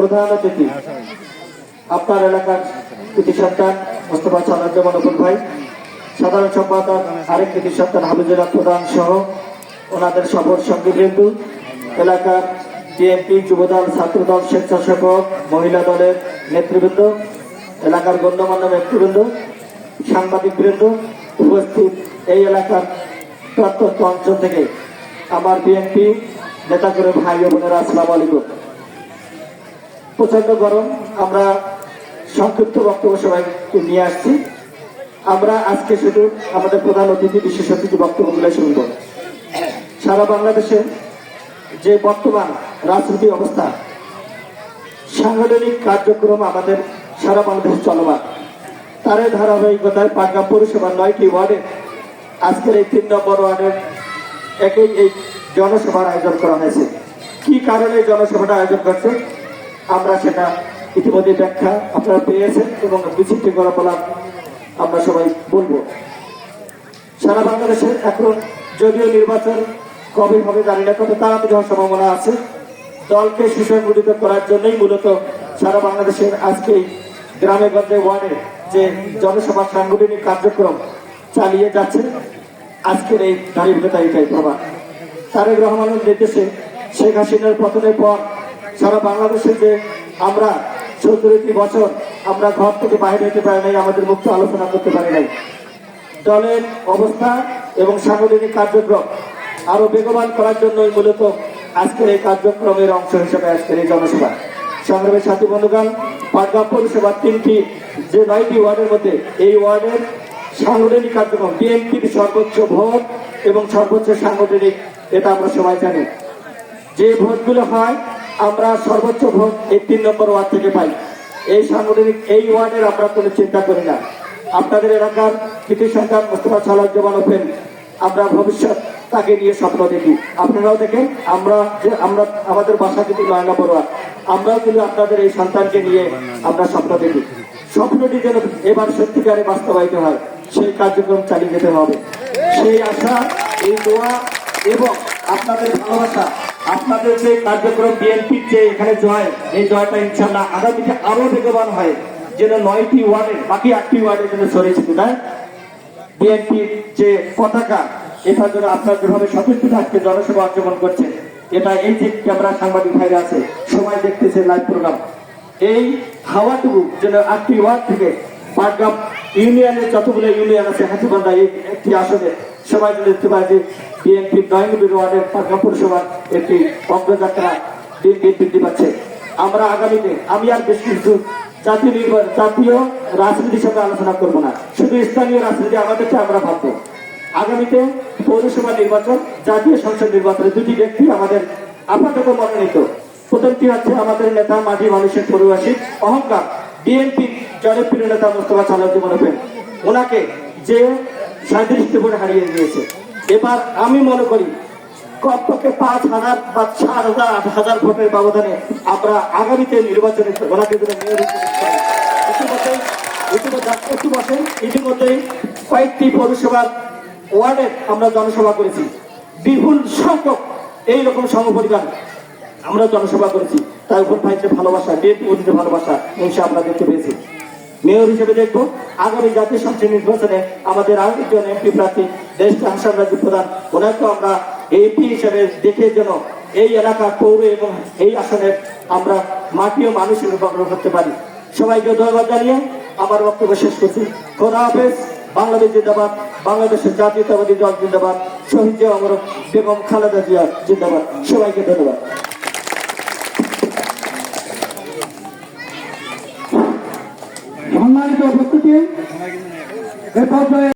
প্রধান অতিথি। আপনার এলাকার কৃতি সন্তান মোস্তফা সালাজ্জামান অপুর ভাই, সাধারণ সম্পাদক আরেক কৃতি সন্তান হাবিজুল্লাহ প্রধান সহ ওনাদের সফর সঙ্গীবৃন্দ এলাকার বিএনপি যুবদল, ছাত্রদল, স্বেচ্ছাসেবক, মহিলা দলের নেতৃবৃন্দ, এলাকার গণ্যমান্য ব্যক্তিবৃন্দ সাংবাদিক বৃন্দ উপস্থিত এই এলাকার প্রত্যন্ত অঞ্চল থেকে আমার বিএনপি নেতা করে ভাই বোনেরা আসসালামু আলাইকুম। প্রচণ্ড গরম, আমরা সংক্ষিপ্ত বক্তব্য সবাইকে নিয়ে আসছি। আমরা আজকে শুধু আমাদের প্রধান অতিথি, বিশেষ অতিথি বক্তব্যগুলো শুনব। সারা বাংলাদেশে যে বর্তমান রাজনৈতিক অবস্থা, সাংগঠনিক কার্যক্রম আমাদের সারা বাংলাদেশে চলমান। তার ধারাবাহিকতায় পাটগ্রাম পৌরসভার নয়টি ওয়ার্ডে আজকের এই তিন নম্বর ওয়ার্ডের একই এই জনসভার আয়োজন করা হয়েছে। কি কারণে জনসভাটা আয়োজন করছে? আমরা সেটা ইতিমধ্যে ব্যাখ্যা আপনারা পেয়েছেন এবং বিচিত্র করা বলা আমরা সবাই বলব। সারা বাংলাদেশের এখন যদিও নির্বাচন কবে হবে জানি না, তবে তাড়াতাড়ি সম্ভাবনা আছে, দলকে সুসংগঠিত করার জন্যই মূলত সারা বাংলাদেশের আজকে গ্রামে গঞ্জে ওয়ার্ডে যে জনসভা সাংগঠনিক কার্যক্রম চালিয়ে যাচ্ছে, আজকের এই দাঁড়িয়ে তালিকায় প্রমাণ। তারেক রহমানের নির্দেশে শেখ হাসিনার পতনের পর সারা বাংলাদেশে যে আমরা চৌত্রিশটি বছর আমরা ঘর থেকে বাইরে হতে পারি নাই, আমাদের মুক্ত আলোচনা করতে পারি নাই। দলের অবস্থা এবং সাংগঠনিক কার্যক্রম আরও বেগবান করার জন্যই মূলত আজকের এই কার্যক্রমের অংশ হিসেবে আজকের এই জনসভা। সংগ্রামের সাথী বন্ধুগণ, পাটগ্রাম পৌরসভার তিনটি যে নয়টি ওয়ার্ডের মধ্যে এই ওয়ার্ডের সাংগঠনিক কার্যক্রম, বিএনপির সর্বোচ্চ ভোট এবং সর্বোচ্চ সাংগঠনিক, এটা আমরা সবাই জানি। যে ভোটগুলো হয় আমরা সর্বোচ্চ ভোট এই তিন নম্বর ওয়ার্ড থেকে পাই। এই সাংগঠনিক, এই ওয়ার্ডের আমরা কোনো চিন্তা করি না। আপনাদের এলাকার কৃতি সন্তান মোস্তফা সালাজ্জামান ওপেন আমরা ভবিষ্যৎ তাকে নিয়ে স্বপ্ন দেখি। আপনারাও দেখেন, আমরা যে, আমরা, আমাদের বাসা কিন্তু নয় নম্বর আমরাও কিন্তু আপনাদের এই সন্তানকে নিয়ে আমরা স্বপ্ন দেখি। স্বপ্নটি যেন এবার সত্যিকারে বাস্তবায়িত হয়, সেই কার্যক্রম চালিয়ে যেতে হবে। সেই আশা, এই দোয়া এবং আপনাদের ভালোবাসা আপনাদের যে কার্যক্রম বিএনপির যে এখানে জয়, এই জয়টা ইনশাল্লাহ আগামীতে আরও বেগবান হয়, যেন নয়টি ওয়ার্ডে, বাকি আটটি ওয়ার্ডে যেন সরেছে কোথায় বিএনপির যে পতাকা, এটা যেন আপনার যেভাবে সচেষ্ট থাকতে জনসভা অংশগ্রহণ করছে এটা এই যে ক্যামেরা সাংবাদিক ভাইরা আছে, সবাই দেখতেছে লাইভ প্রোগ্রাম এই হাওয়াটুকু যেন আটটি ওয়ার্ড থেকে পাটগ্রাম ইউনিয়নের যতগুলো ইউনিয়ন আছে, হাতিবান্ধা এই একটি আসনে, সবাই যেন দেখতে পায় যে বিএনপির নয় নম্বর ওয়ার্ডের পাটগ্রাম পৌরসভার একটি অগ্রযাত্রা দিন দিন বৃদ্ধি পাচ্ছে। আমরা আগামীতে, আমি আর বেশ কিছু জাতীয় নির্বাচন জাতীয় রাজনীতির সঙ্গে আলোচনা করব না। শুধু স্থানীয় রাজনীতি আমাদেরকে আমরা ভাববো। আগামীতে পৌরসভা নির্বাচন, জাতীয় সংসদ নির্বাচনে দুটি ব্যক্তি আমাদের আপাতত মনোনীত। প্রথমটি হচ্ছে আমাদের নেতা, মাঝি মানুষের পরিবাসী অহংকার। বিএনপি জনপ্রিয় নেতা মোস্তফা সালাউদ্দিন ওনাকে যে সাঁত্রিশটি ভোট হারিয়ে দিয়েছে এবার আমি মনে করি, কমপক্ষে পাঁচ হাজার বা চার হাজার, আট হাজার ভোটের ব্যবধানে আমরা আগামীতে নির্বাচনে ওনাকে পারি। ইতিমধ্যে ইতিমধ্যেই কয়েকটি পৌরসভার ওয়ার্ডে আমরা জনসভা করেছি। বিপুল সংখ্যক এইরকম সমপরিমাণ আমরা জনসভা করেছি। তাই ভোট ভাইতে ভালোবাসা অতীতে ভালোবাসা ইনশা আমরা দেখতে পেয়েছি। মেয়র হিসেবে দেখব। আগামী জাতীয় সংসদ নির্বাচনে আমাদের আরেকজন এমপি প্রার্থী দেশ হাসান রাজু প্রধান ওনাকেও আমরা এমপি হিসেবে দেখে যেন এই এলাকার পৌর এবং এই আসনের আমরা মাটি ও মানুষের রূপান্তর করতে পারি। সবাইকে ধন্যবাদ জানিয়ে আমার বক্তব্য শেষ করছি। খোদা হাফেজ। বাংলাদেশ জিন্দাবাদ। বাংলাদেশের জাতীয়তাবাদী দল জিন্দাবাদ। শহীদ জিয়া অমর বেগম খালেদা জিয়া জিন্দাবাদ। সবাইকে ধন্যবাদ। উপস্থিতি এ পর্যায়ে